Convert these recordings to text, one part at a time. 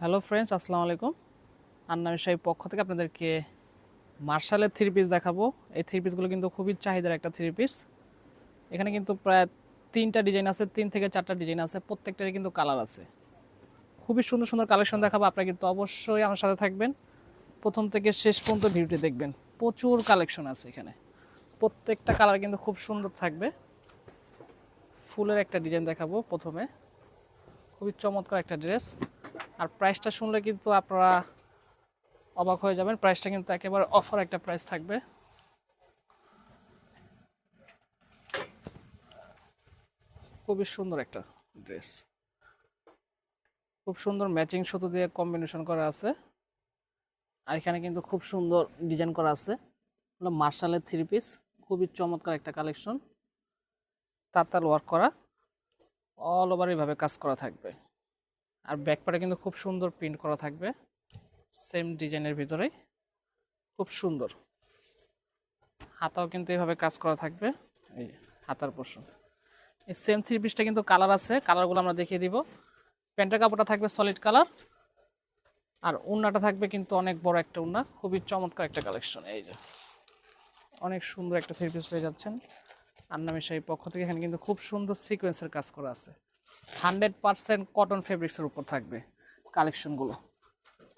Hello friends আসসালামু আলাইকুম। আন্নামি সাহেব পক্ষ থেকে আপনাদেরকে মার্শালের থ্রি পিস দেখাবো। এই থ্রি পিসগুলো কিন্তু খুবই চাহিদার একটা থ্রি পিস এখানে কিন্তু প্রায় তিনটা ডিজাইন আছে, তিন থেকে চারটা ডিজাইন আছে, প্রত্যেকটারই কিন্তু কালার আছে। খুবই সুন্দর সুন্দর কালেকশন দেখাবো। আপনারা কিন্তু অবশ্যই আমার সাথে থাকবেন। প্রথম থেকে শেষ পর্যন্ত ভিডিওটি দেখবেন। প্রচুর কালেকশন আছে এখানে। প্রত্যেকটা কালার কিন্তু খুব সুন্দর থাকবে। ফুলের একটা ডিজাইন দেখাবো প্রথমে। খুবই চমৎকার একটা ড্রেস আর প্রাইসটা শুনলে কিন্তু আপনারা অবাক হয়ে যাবেন। প্রাইসটা কিন্তু একেবারে অফার একটা প্রাইস থাকবে। খুবই সুন্দর একটা ড্রেস খুব সুন্দর ম্যাচিং সুতো দিয়ে কম্বিনেশন করা আছে। আর এখানে কিন্তু খুব সুন্দর ডিজাইন করা আছে। হলো মার্শালের থ্রি পিস খুবই চমৎকার একটা কালেকশন তাতাল ওয়ার্ক করা। অল ওভার এইভাবে কাজ করা থাকবে। আর ব্যাকপারে কিন্তু খুব সুন্দর প্রিন্ট করা থাকবে। সেম ডিজাইনের ভিতরেই। খুব সুন্দর। হাতাও কিন্তু এভাবে কাজ করা থাকবে। এই হাতার পোর্শন এই সেম থ্রি পিসটা কিন্তু কালার আছে। কালারগুলো আমরা দেখিয়ে দিব। প্যান্টের কাপড়টা থাকবে সলিড কালার আর উন্নাটা থাকবে কিন্তু অনেক বড় একটা উন্না। খুবই চমৎকার একটা কালেকশন এই যে। অনেক সুন্দর একটা থ্রি পিস পেয়ে যাচ্ছেন। আন্নামি শাহী পক্ষ থেকে এখানে কিন্তু খুব সুন্দর সিকোয়েন্সের কাজ করা আছে। হান্ড্রেড পারসেন্ট কটন ফেব্রিক্সের উপর থাকবে কালেকশনগুলো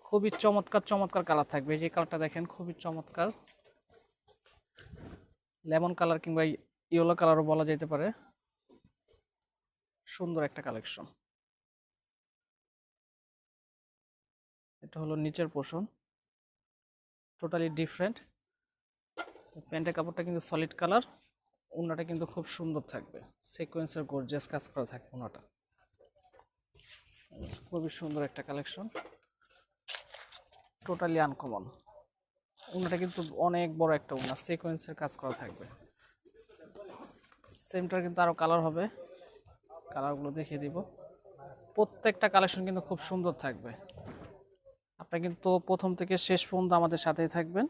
খুবই চমৎকার চমৎকার কালার থাকবে। যে কালারটা দেখেন, খুবই চমৎকার। লেমন কালার কিংবা ইয়েলো কালারও বলা যেতে পারে। সুন্দর একটা কালেকশন এটা হলো নিচের পোষণ টোটালি ডিফারেন্ট প্যান্টের কাপড়টা কিন্তু সলিড কালার ওনাটা কিন্তু খুব সুন্দর থাকবে। সিকোয়েন্সের গর্জিয়াস কাজ করা থাকবে ওনাটা খুবই সুন্দর একটা কালেকশন টোটালি আনকমন ওনাটা কিন্তু অনেক বড় একটা ওনা সিকোয়েন্সের কাজ করা থাকবে। সেমটার কিন্তু আরও কালার হবে। কালারগুলো দেখিয়ে দিব। প্রত্যেকটা কালেকশন কিন্তু খুব সুন্দর থাকবে। আপনারা কিন্তু প্রথম থেকে শেষ পর্যন্ত আমাদের সাথেই থাকবেন।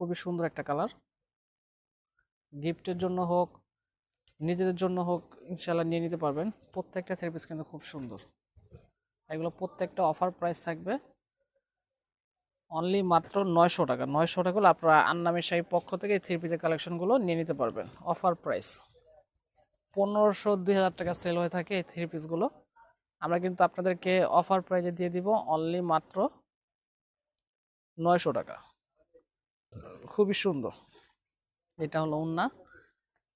খুবই সুন্দর একটা কালার গিফটের জন্য হোক, নিজেদের জন্য হোক ইনশাল্লাহ নিয়ে নিতে পারবেন। প্রত্যেকটা থেরাপিস কিন্তু খুব সুন্দর। এগুলো প্রত্যেকটা অফার প্রাইস থাকবে অনলি মাত্র নয়শো টাকা। নয়শো টাকা হলে আপনারা আন্নামি শাহী পক্ষ থেকে এই থ্রি পিসের কালেকশনগুলো নিয়ে নিতে পারবেন। অফার প্রাইস পনেরোশো দুই হাজার টাকা সেল হয়ে থাকে এই থ্রি পিসগুলো আমরা কিন্তু আপনাদেরকে অফার প্রাইজে দিয়ে দিব অনলি মাত্র নয়শো টাকা। খুবই সুন্দর। এটা হলো উন্না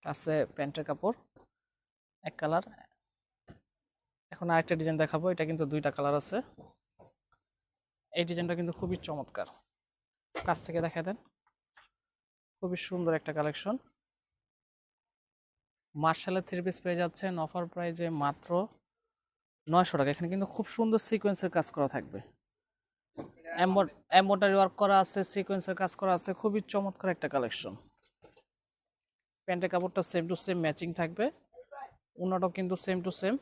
আছে প্যান্টের কাপড় এক কালার। এখন আরেকটা ডিজাইন দেখাবো এটা কিন্তু দুইটা কালার আছে। এই ডিজাইনটা কিন্তু খুবই চমৎকার। কাছ থেকে দেখা দেন। খুবই সুন্দর একটা কালেকশন। মার্শালের থ্রি পিস পেয়ে যাচ্ছেন। অফার প্রাইজে মাত্র নয়শো টাকা। এখানে কিন্তু খুব সুন্দর সিকোয়েন্সের কাজ করা থাকবে। এম্বয়ডারি ওয়ার্ক করা আছে সিকোয়েন্সের কাজ করা আছে। খুবই চমৎকার একটা কালেকশন। প্যান্টের কাপড়টা সেম টু সেম ম্যাচিং থাকবে। উনাটাও কিন্তু সেম টু সেম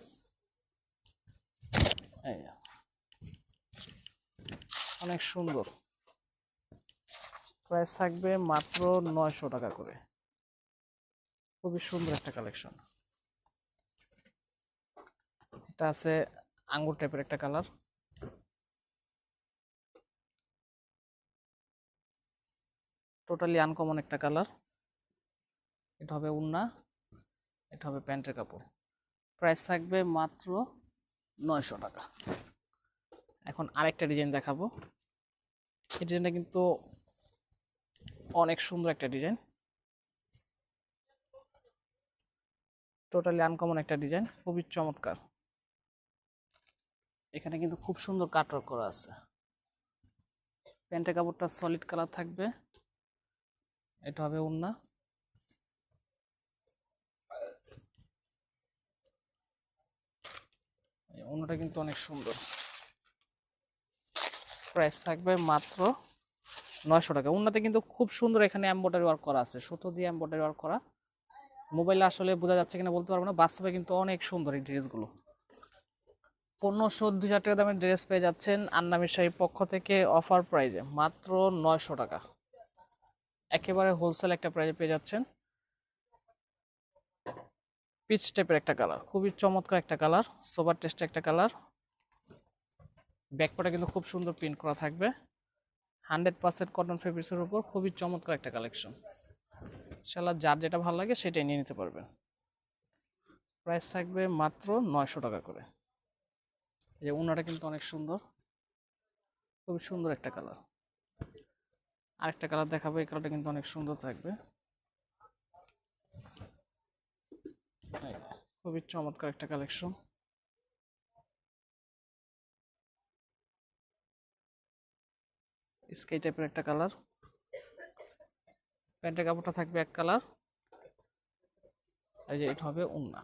অনেক সুন্দর। প্রাইস থাকবে মাত্র নয়শো টাকা করে। খুবই সুন্দর একটা কালেকশন এটা আছে আঙ্গুর টাইপের একটা কালার টোটালি আনকমন একটা কালার এটা হবে উন্না এটা হবে প্যান্টের কাপড়। প্রাইস থাকবে মাত্র নয়শো টাকা। এখন আরেকটা ডিজাইন দেখাবো। এই ডিজাইনটা কিন্তু অনেক সুন্দর একটা ডিজাইন। টোটালি আনকমন একটা ডিজাইন, খুবই চমৎকার। এখানে কিন্তু খুব সুন্দর কাটওয়ার্ক করা আছে। প্যান্টের কাপড়টা সলিড কালার থাকবে। এটা হবে উন্না অন্যটা কিন্তু অনেক সুন্দর। প্রাইস থাকবে মাত্র নয়শো টাকা। উন্নাতে কিন্তু খুব সুন্দর এখানে এম্বয়ডারি ওয়ার্ক করা আছে। সুতো দিয়ে এম্বয়ডারি ওয়ার্ক করা। মোবাইলে আসলে বোঝা যাচ্ছে কিনা বলতে পারব না। বাস্তবে কিন্তু অনেক সুন্দর এই ড্রেসগুলো পনেরোশো, দুই হাজার টাকা দামের ড্রেস পেয়ে যাচ্ছেন আন্নামির শাহী পক্ষ থেকে অফার প্রাইজে মাত্র নয়শো টাকা। একেবারে হোলসেল একটা প্রাইজে পেয়ে যাচ্ছেন। পিচ টাইপের একটা কালার খুবই চমৎকার একটা কালার সোবার টেস্ট একটা কালার ব্যাকপাটা কিন্তু খুব সুন্দর প্রিন্ট করা থাকবে। হান্ড্রেড পার্সেন্ট কটন ফেব্রিক্সের উপর খুবই চমৎকার একটা কালেকশন ইনশাল্লাহ যার যেটা ভালো লাগে সেটাই নিয়ে নিতে পারবেন। প্রাইস থাকবে মাত্র নয়শো টাকা করে। এই যে উনাটা কিন্তু অনেক সুন্দর। খুবই সুন্দর একটা কালার আরেকটা কালার দেখাবো, এই কালারটা কিন্তু অনেক সুন্দর থাকবে এই যে, খুবই চমৎকার একটা কালেকশন স্কাই টাইপের একটা কালার প্যান্টের কাপড়টা থাকবে এক কালার এই যে এটা হবে উন্না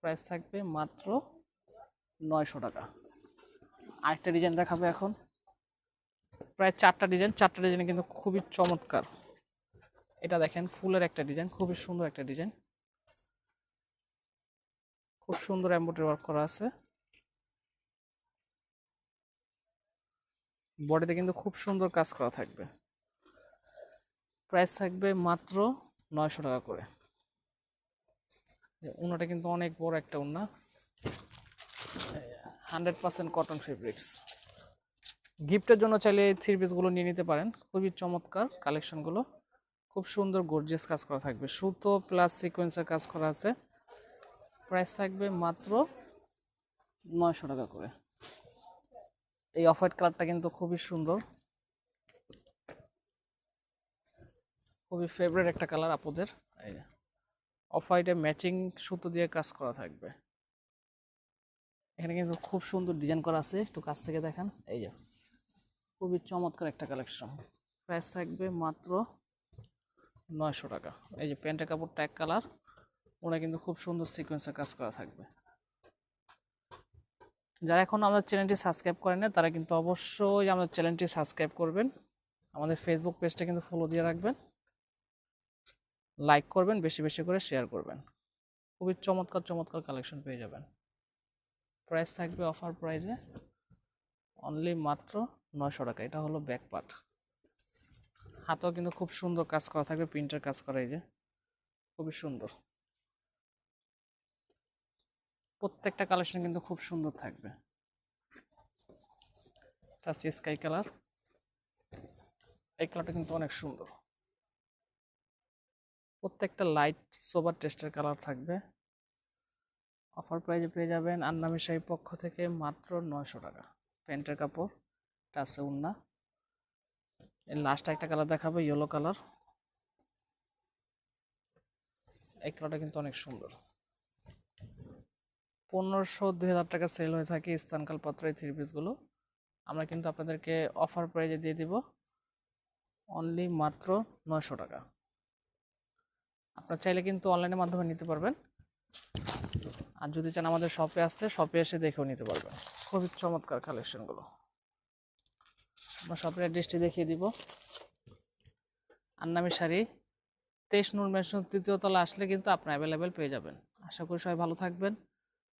প্রাইস থাকবে মাত্র নয়শো টাকা। আরেকটা ডিজাইন দেখাবো এখন। প্রায় চারটা ডিজাইন চারটা ডিজাইন কিন্তু খুবই চমৎকার। এটা দেখেন, ফুলের একটা ডিজাইন খুবই সুন্দর একটা ডিজাইন খুব সুন্দর এম্ব্রয়ডারি ওয়ার্ক করা আছে। বডিতে কিন্তু খুব সুন্দর কাজ করা থাকবে। প্রাইস থাকবে মাত্র নয়শো টাকা করে। উনাটা কিন্তু অনেক বড় একটা উন্না হান্ড্রেড পার্সেন্ট কটন ফেব্রিক্স গিফটের জন্য চাইলে এই থ্রি পিসগুলো নিয়ে নিতে পারেন। খুবই চমৎকার কালেকশনগুলো খুব সুন্দর গর্জিয়াস কাজ করা থাকবে। সুতো প্লাস সিকোয়েন্সের কাজ করা আছে। প্রাইস থাকবে মাত্র নয়শো টাকা করে। এই অফ হোয়াইট কালারটা কিন্তু খুবই সুন্দর। খুবই ফেভারিট একটা কালার আপুদের। অফ হোয়াইটে ম্যাচিং সুতো দিয়ে কাজ করা থাকবে। এখানে কিন্তু খুব সুন্দর ডিজাইন করা আছে, একটু কাছ থেকে দেখেন। এই যে, খুবই চমৎকার একটা কালেকশন প্রাইস থাকবে মাত্র নয়শো টাকা। এই যে প্যান্টের কাপড়টা এক কালার ওরা কিন্তু খুব সুন্দর সিকোয়েন্সের কাজ করা থাকবে। যারা এখন আমাদের চ্যানেলটি সাবস্ক্রাইব করেন না তারা কিন্তু অবশ্যই আমাদের চ্যানেলটি সাবস্ক্রাইব করবেন। আমাদের ফেসবুক পেজটা কিন্তু ফলো দিয়ে রাখবেন। লাইক করবেন, বেশি বেশি করে শেয়ার করবেন। খুবই চমৎকার চমৎকার কালেকশন পেয়ে যাবেন। প্রাইস থাকবে অফার প্রাইসে অনলি মাত্র নয়শো টাকা। এটা হলো ব্যাক পার্ট হাতেও কিন্তু খুব সুন্দর কাজ করা থাকবে প্রিন্টার কাজ করা এই যে। খুবই সুন্দর। প্রত্যেকটা কালেকশন কিন্তু খুব সুন্দর থাকবে। স্কাই কালার এই কালারটা কিন্তু অনেক সুন্দর। প্রত্যেকটা লাইট সোবার টেস্টের কালার থাকবে। অফার প্রাইজে পেয়ে যাবেন আন্নামি শাহী পক্ষ থেকে মাত্র নয়শো টাকা। প্যান্টের কাপড় এটা আছে উন্না। এর লাস্ট একটা কালার দেখাবো ইয়েলো কালার এই কালারটা কিন্তু অনেক সুন্দর। পনেরোশো, দুই হাজার টাকা সেল হয়ে থাকে স্থানকাল পত্র এই থ্রি পিসগুলো আমরা কিন্তু আপনাদেরকে অফার প্রাইজে দিয়ে দিব অনলি মাত্র নয়শো টাকা। আপনার চাইলে কিন্তু অনলাইনের মাধ্যমে নিতে পারবেন। আর যদি চান আমাদের শপে আসতে শপে এসে দেখেও নিতে পারবেন। খুবই চমৎকার কালেকশনগুলো আমরা শপের অ্যাড্রেসটি দেখিয়ে দিব। আন্নামি শাড়ি, তেইশ নূর মেশন তৃতীয় তলা আসলে কিন্তু আপনার অ্যাভেলেবেল পেয়ে যাবেন। আশা করি সবাই ভালো থাকবেন।